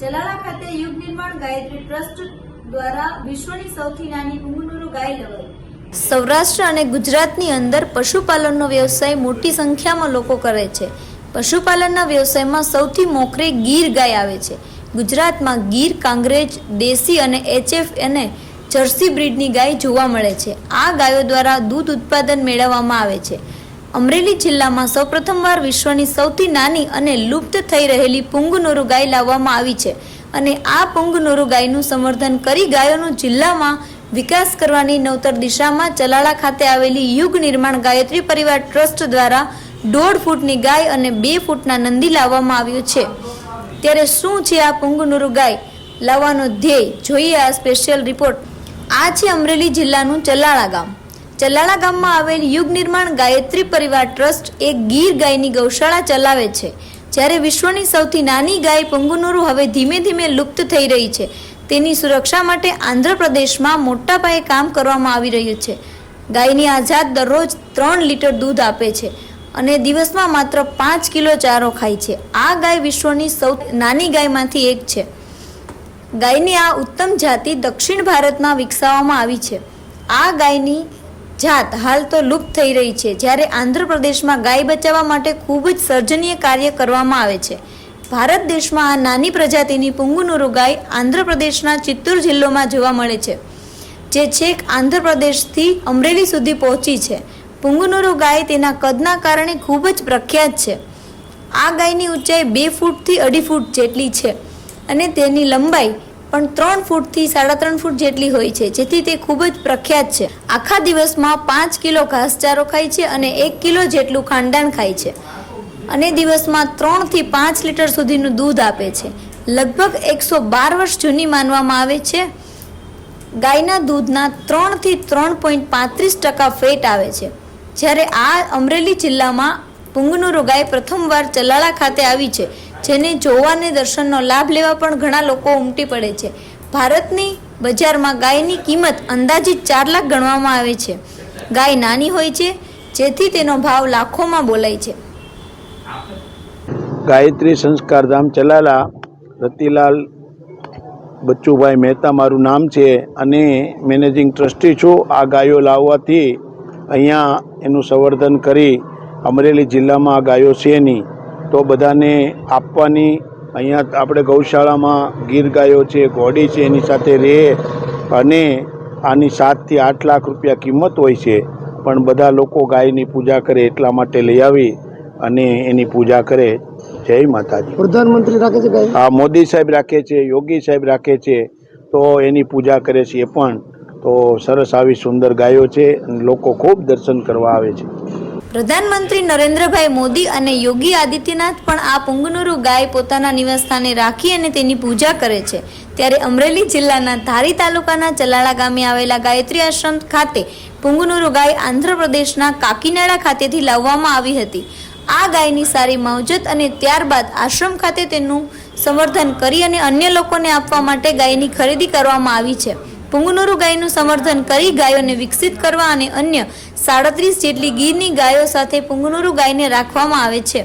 જલાલા ખાતે યુગ નિર્માણ ગાયત્રી ટ્રસ્ટ દ્વારા વિશ્વની સૌથી નાની પુંગનુરુ ગાય લવાઈ સૌરાષ્ટ્ર અને ગુજરાતની અંદર પશુપાલનનો વ્યવસાય મોટી સંખ્યામાં લોકો કરે છે. પશુપાલનના વ્યવસાયમાં સૌથી મોખરે ગીર ગાય આવે છે. ગુજરાતમાં ગીર, કાંગ્રેજ, દેશી અને એચએફ અને જર્સી બ્રીડની ગાય જોવા મળે છે. આ ગાયો દ્વારા દૂધ ઉત્પાદન મેળવવામાં આવે છે. અમરેલી જિલ્લામાં સૌપ્રથમવાર વિશ્વની સૌથી નાની અને લુપ્ત થઈ રહેલી પુંગનોરુ ગાય લાવવામાં આવી છે અને આ પુંગનોરુ ગાયનું સંવર્ધન કરી ગાયોનો જિલ્લામાં વિકાસ કરવાની નવતર દિશામાં ચલાળા ખાતે આવેલી યુગ નિર્માણ ગાયત્રી પરિવાર ટ્રસ્ટ દ્વારા દોઢ ફૂટની ગાય અને બે ફૂટના નંદી લાવવામાં આવ્યું છે. ત્યારે શું છે આ પુંગનુરુ ગાય? લાવવાનો ધ્યેય? જોઈએ આ સ્પેશિયલ રિપોર્ટ આ છે અમરેલી જિલ્લાનું ચલાળા ગામ. ચલાળા ગામમાં આવેલ યુગ નિર્માણ ગાયત્રી પરિવાર ટ્રસ્ટ એક ગીર ગાયની ગૌશાળા ચલાવે છે, જ્યારે વિશ્વની સૌથી નાની ગાય પંગુનુરુ હવે ધીમે ધીમે લુપ્ત થઈ રહી છે. તેની સુરક્ષા માટે આંધ્રપ્રદેશમાં મોટા પાયે કામ કરવામાં આવી રહ્યું છે. ગાયની આઝાદ દરરોજ ત્રણ લીટર દૂધ આપે છે અને દિવસમાં માત્ર પાંચ કિલો ચારો ખાય છે. આ ગાય વિશ્વની સૌથી નાની ગાયમાંથી એક છે. ગાયની આ ઉત્તમ જાતિ દક્ષિણ ભારતમાં વિકસાવવામાં આવી છે. આ ગાયની જાત હાલ તો લુપ્ત થઈ રહી છે. જ્યારે આંધ્રપ્રદેશમાં ગાય બચાવવા માટે ખૂબ જ સર્જનીય કાર્ય કરવામાં આવે છે. ભારત દેશમાં આ નાની પ્રજાતિની પુંગુનુરુ ગાય આંધ્રપ્રદેશના ચિત્તૂર જિલ્લોમાં જોવા મળે છે, જે છેક આંધ્રપ્રદેશથી અમરેલી સુધી પહોંચી છે. પુંગુનુરુ ગાય તેના કદના કારણે ખૂબ જ પ્રખ્યાત છે. આ ગાયની ઊંચાઈ બે ફૂટથી અઢી ફૂટ જેટલી છે અને તેની લંબાઈ પણ ત્રણ ફૂટથી સાડા ત્રણ ફૂટ જેટલી હોય છે, જેથી તે ખૂબ જ પ્રખ્યાત છે. આખા દિવસમાં પાંચ કિલો ઘાસચારો ખાય છે અને એક કિલો જેટલું ખાંડાણ ખાય છે. અને દિવસમાં ત્રણથી પાંચ લીટર સુધીનું દૂધ આપે છે. લગભગ એકસો બાર વર્ષ જૂની માનવામાં આવે છે. ગાયના દૂધના ત્રણથી ત્રણ પોઈન્ટ પાંત્રીસ ટકા ફેટ આવે છે. જ્યારે આ અમરેલી જિલ્લામાં પુંગનુરુ ગાય પ્રથમવાર ચલાળા ખાતે આવી છે, જેને જોવાને દર્શનનો લાભ લેવા પણ ઘણા લોકો ઉમટી પડે છે. ભારતની બજારમાં ગાયની કિંમત અંદાજિત ચાર લાખ ગણવામાં આવે છે. ગાય નાની હોય છે, જેથી તેનો ભાવ લાખોમાં બોલાય છે. ગાયત્રી સંસ્કારધામ ચલાલા, રતિલાલ બચ્ચુભાઈ મહેતા મારું નામ છે અને મેનેજિંગ ટ્રસ્ટી છું. આ ગાયો લાવવાથી અહીંયા એનું સંવર્ધન કરી અમરેલી જિલ્લામાં આ ગાયો છે નહીં. તો બધાને આપવાની અહીંયા આપણે ગૌશાળામાં ગીર ગાયો છે ઘોડી છે એની સાથે રહે અને આની સાતથી આઠ લાખ રૂપિયા કિંમત હોય છે. પણ બધા લોકો ગાયની પૂજા કરે એટલા માટે લઈ આવી અને એની પૂજા કરે. જય માતાજી. પ્રધાનમંત્રી રાખે છે હા મોદી સાહેબ રાખે છે યોગી સાહેબ રાખે છે તો એની પૂજા કરે છે એ પણ. તો સરસ આવી સુંદર ગાયો છે અને લોકો ખૂબ દર્શન કરવા આવે છે. પ્રધાનમંત્રી નરેન્દ્રભાઈ મોદી અને યોગી આદિત્યનાથ પણ આ પુંગનુરુ ગાય પોતાના નિવાસસ્થાને રાખી અને તેની પૂજા કરે છે. ત્યારે અમરેલી જિલ્લાના ધારી તાલુકાના ચલાળા ગામે આવેલા ગાયત્રી આશ્રમ ખાતે પુંગનુરુ ગાય આંધ્રપ્રદેશના કાકીનાડા ખાતેથી લાવવામાં આવી હતી. આ ગાયની સારી માવજત અને ત્યારબાદ આશ્રમ ખાતે તેનું સંવર્ધન કરી અને અન્ય લોકોને આપવા માટે ગાયની ખરીદી કરવામાં આવી છે. પુંગનુરુ ગાયનું સમર્થન કરી ગાયોને વિકસિત કરવા અને અન્ય સાડત્રીસ જેટલી ગીરની ગાયો સાથે પુંગનુરુ ગાયને રાખવામાં આવે છે.